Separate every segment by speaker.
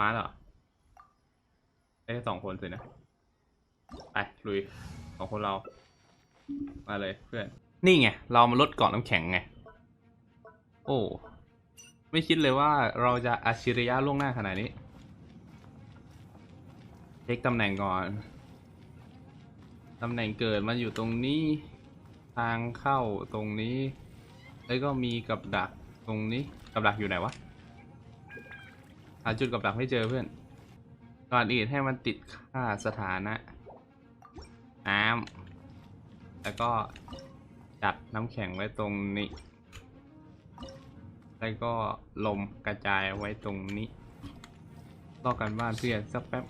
Speaker 1: มาเหรอได้สองคนสินะ ไปลุยสองคนเรา มาเลยเพื่อน นี่ไง เรามาลดเกาะน้ำแข็งไง โอ้ ไม่คิดเลยว่าเราจะอัจฉริยะล่วงหน้าขนาดนี้ เช็คตำแหน่งก่อน ตำแหน่งเกิดมันอยู่ตรงนี้ ทางเข้าตรงนี้ แล้วก็มีกับดักตรงนี้ กับดักอยู่ไหนวะ หาจุดกับดักไม่เจอเพื่อนก่อนอื่นให้มันติดค่าสถานะ น้ำแล้วก็จัดน้ำแข็งไว้ตรงนี้ แล้วก็ลมกระจายไว้ตรงนี้ลอกกันบ้านเพื่อนสักแป๊บ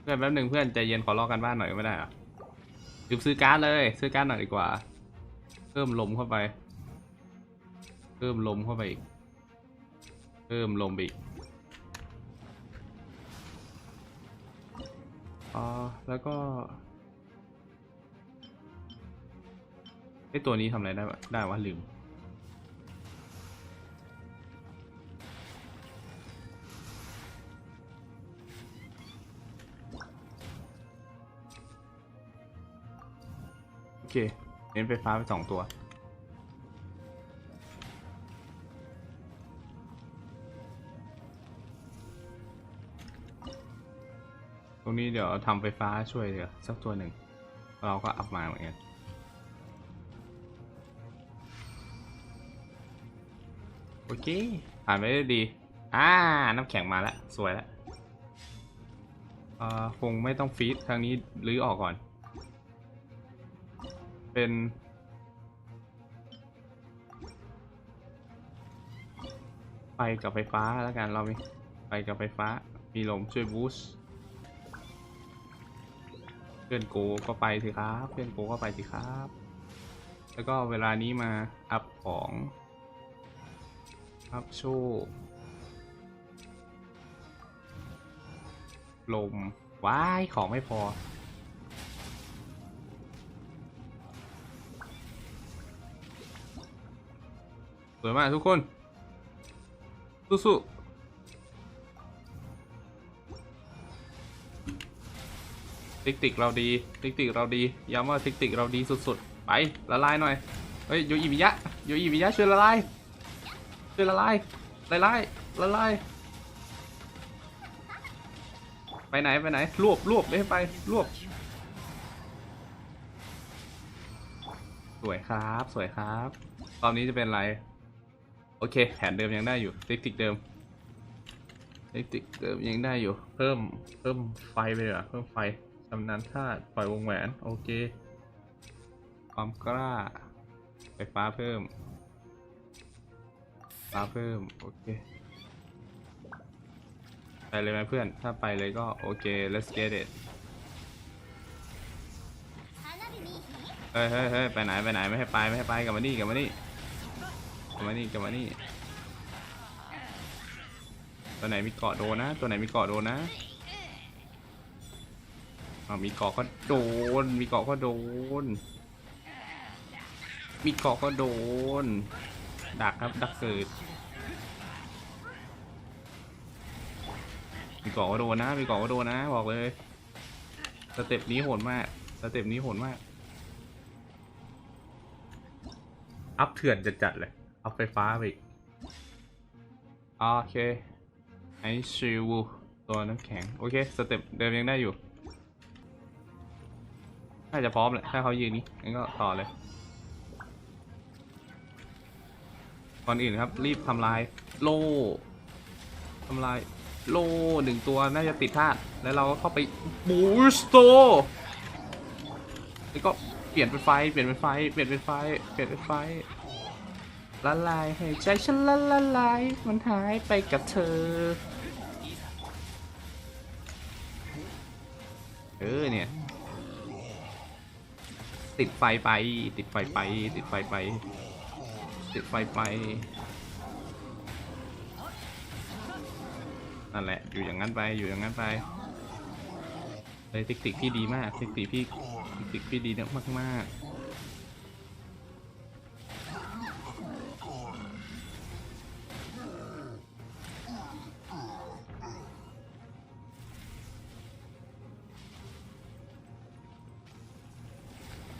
Speaker 1: เพื่อนแป๊บหนึ่งเพื่อนใจเย็นขอลอกกันบ้านหน่อยไม่ได้หรอลืมซื้อการ์ดเลย ซื้อการ์ดหน่อยดีกว่า เพิ่มลมเข้าไป เพิ่มลมเข้าไปอีก เพิ่มลมไปอีกอ๋อแล้วก็ไอตัวนี้ทำอะไรได้วะได้วะลืม โอเคเน้นไฟฟ้าไปสองตัว รงนี้เดี๋ยวทำไฟฟ้าช่วยเดี๋ยวสักตัวหนึ่ง เราก็อัพมาเหมือนกันโอเค ผ่านไปได้ดี อ่า น้ำแข็งมาแล้ว สวยแล้วอ่อคงไม่ต้องฟีดทางนี้รื้อออกก่อน เป็นไฟกับไฟฟ้าแล้วกันเรามีไฟกับไฟฟ้า มีลมช่วยบูสต์ พื่อนโกก็ไปสิครับ เพื่อนโกก็ไปสิครับ แล้วก็เวลานี้มาอัพของอัพโชว์ลมว้ายของไม่พอ สวยมากทุกคน สู้ๆ ทิกติกเราดีทิกติกเราดีย้ำว่าทิกติกเราดีสุดๆ ไปละลายหน่อย เฮ้ยโยอิมิยะโยอิมิยะช่วยละลายช่วยละลายละลายละลายไปไหนไปไหนรวบรวบไม่ไปรวบสวยครับสวยครับ ตอนนี้จะเป็นอะไร โอเค แผนเดิมยังได้อยู่เทคนิคเดิมเทคนิคเดิมยังได้อยู่ เพิ่มเพิ่มไฟไปเลยเหรอเพิ่มไฟ ชำนาญธาตุปล่อยวงแหวน โอเค ความกล้า ไฟฟ้าเพิ่ม ฟ้าเพิ่ม โอเค ไปเลยไหมเพื่อน ถ้าไปเลยก็โอเค let's get it เฮ้ยเฮ้ยเฮ้ยไปไหน ไปไหน ไม่ให้ไป ไม่ให้ไป กลับมานี่ กลับมานี่ กลับมานี่ กลับมานี่ ตัวไหนมีเกาะโดนนะ ตัวไหนมีเกาะโดนนะ อามีเกาะก็โดน มีเกาะก็โดน มีเกาะก็โดน ดักครับ ดักเกิด มีเกาะก็โดนนะ มีเกาะก็โดนนะ บอกเลย สเต็ปนี้โหดมาก สเต็ปนี้โหดมาก อัพเถื่อนจัดๆเลย อัพไฟฟ้าไปอีกโอเคไอชิวตัวน้ำแข็ง โอเค สเต็ปเดิมยังได้อยู่ น่าจะพร้อมแหละถ้าเขายืนนี้งั้นก็ต่อเลยก่อนอื่นครับ รีบทำลายโล่ทำลายโล่หนึ่งตัวน่าจะติดธาตุแล้วเราก็เข้าไปบูสโตแล้วก็เปลี่ยนเป็นไฟ เปลี่ยนเป็นไฟ เปลี่ยนเป็นไฟ เปลี่ยนเป็นไฟ ละลายให้ใจฉันละละลาย มันหายไปกับเธอ เออเนี่ย ติดไฟไป ติดไฟไป ติดไฟไป ติดไฟไป นั่นแหละ อยู่อย่างนั้นไป อยู่อย่างนั้นไปเลยเทคนิคพี่ดีมากเทคนิคพี่เทคนิคพี่ดีมากมาก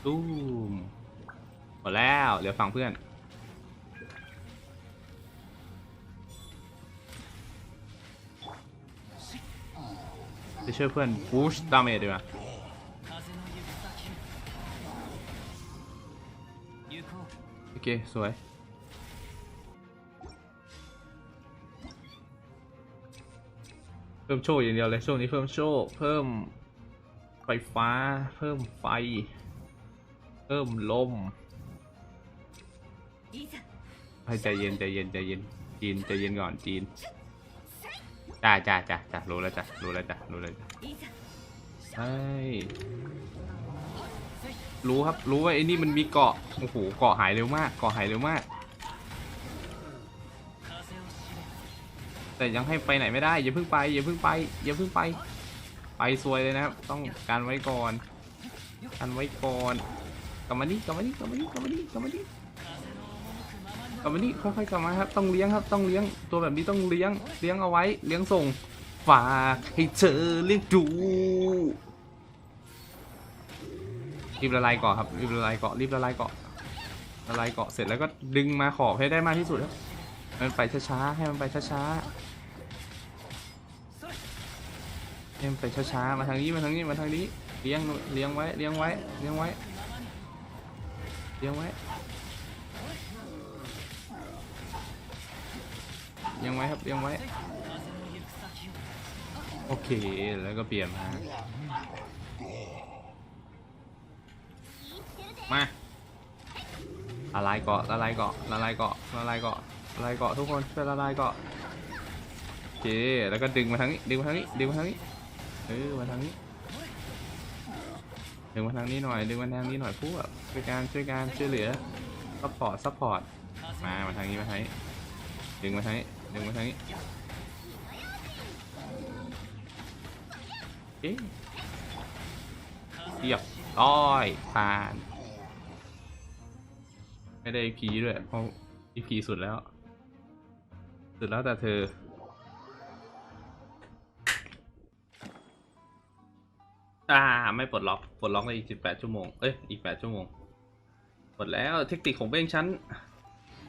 Speaker 1: ตู้มหมดแล้วเดี๋ยวฟังเพื่อนจะช่วยเพื่อนบูชดาเมจดีกว่าโอเค สวยเพิ่มโชคอย่างเดียวเลยช่วงนี้เพิ่มโชค เพิ่มไฟฟ้า เพิ่มไฟ เพิ่มลมให้ใจเย็นใจเย็นใจเย็นจีนใจเย็นก่อนจีนจ้าจ้าจ้าจ้ารู้แล้วจ้ารู้แล้วจ้ารู้แล้วจ้าใช่รู้ครับรู้ว่าไอ้นี่มันมีเกาะโอ้โหเกาะหายเร็วมากเกาะหายเร็วมาก แต่ยังให้ไปไหนไม่ได้อย่าเพิ่งไปอย่าเพิ่งไปอย่าเพิ่งไป ไปซวยเลยนะครับ ต้องการไว้ก่อนกันไว้ก่อน กลับมานี่กลับมานี่กลับมานี่กลับมานี่กลับมานี่กลับมานี่ค่อยๆกลับมาครับ ต้องเลี้ยงครับ ต้องเลี้ยง ตัวแบบนี้ต้องเลี้ยง เลี้ยงเอาไว้ เลี้ยงส่ง ฝากให้เธอเลี้ยงดูรีบละลายเกาะครับ รีบละลายเกาะ รีบละลายเกาะละลายเกาะ เสร็จแล้วก็ดึงมาขอบให้ได้มากที่สุดครับมันไปช้าๆ ให้มันไปช้าๆให้มันไปช้าๆ มาทางนี้ มาทางนี้ มาทางนี้ เลี้ยง เลี้ยงไว้ เลี้ยงไว้ เลี้ยงไว้ เลี้ยงไว้เลี้งไว้ครับเลี้ยงไว้ โอเค แล้วก็เปลี่ยนมามาละลายเกาะละลายเกาะละลายเกาะละลายเกาะละลายเกาะทุกคนช่วยละลายเกาะโอเคแล้วก็ดึงมาทางนี้ดึงมาทางนี้ดึงมาทางนี้เออมาทางนี้ ดึงมาทางนี้หน่อยดึงมาทางนี้หน่อยพวกช่วยกันช่วยกันช่วยเหลือซัพพอร์ตซัพพอร์ตมามาทางนี้มาทางนี้ดึงมาทางนี้ดึงมาทางนี้เอ๊ะเรียบร้อยผ่าน ไม่ได้พีด้วยเพราะอีพีสุดแล้ว สุดแล้วแต่เธอ อ่า ไม่ปลดล็อก ปลดล็อกในอีกสิบแปดชั่วโมง เอ้ย อีกแปดชั่วโมงปลดแล้ว เทคนิคของเบ้งชั้น